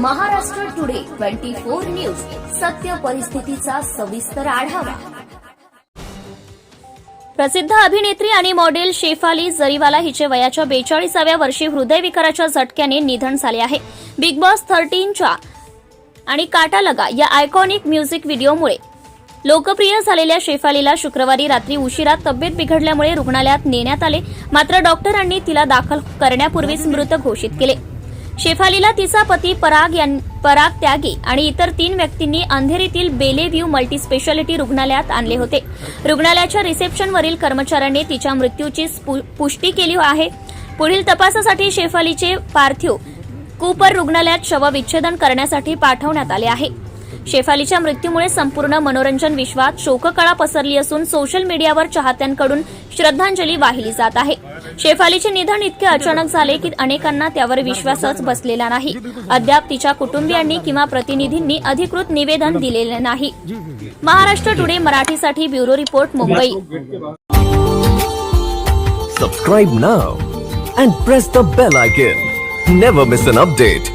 Maharashtra today twenty four news. सत्य परिस्थितीचा सविस्तर आढावा. प्रसिद्ध अभिनेत्री आणि मॉडेल शेफाली जरीवाला हिचे वयाच्या बेचाळीसाव्या वर्षी हृदयविकाराच्या झटक्याने निधन झाले आहे. बिग बॉस थर्टीनच्या आणि काटा लगा या आयकॉनिक म्युझिक व्हिडिओमुळे लोकप्रिय झालेल्या शेफालीला शुक्रवारी रात्री उशिरा तब्येत बिघडल्यामुळे रुग्णालयात नेण्यात आले. मात्र डॉक्टरांनी तिला दाखल करण्यापूर्वीच मृत घोषित केले. शेफालीला तिचा पती पराग यां पराग त्यागी आणि इतर तीन व्यक्तींनी अंधेरीतील बेलेव्ह्यू मल्टीस्पेशालिटी रुग्णालयात आणले होते. रुग्णालयाच्या रिसेप्शनवरील कर्मचाऱ्यांनी तिच्या मृत्यूची स्पु- पुष्टी केली आहे. पुढील तपासासाठी शेफालीचे पार्थिव कूपर रुग्णालयात शवविच्छेदन करण्यासाठी पाठवण्यात आले आहे. शेफालीच्या मृत्यूमुळे संपूर्ण मनोरंजन विश्वात शोककळा पसरली असून सोशल मीडियावर चाहत्यांकडून श्रद्धांजली वाहिली जात आहे. शेफालीचे निधन इतके अचानक झाले की अनेकांना त्यावर विश्वासच बसलेला नाही. अद्याप तिच्या कुटुंबियांनी किंवा प्रतिनिधींनी अधिकृत निवेदन दिलेले नाही. महाराष्ट्र टुडे मराठीसाठी bureau report Mumbai. Subscribe now and press the bell icon never miss an update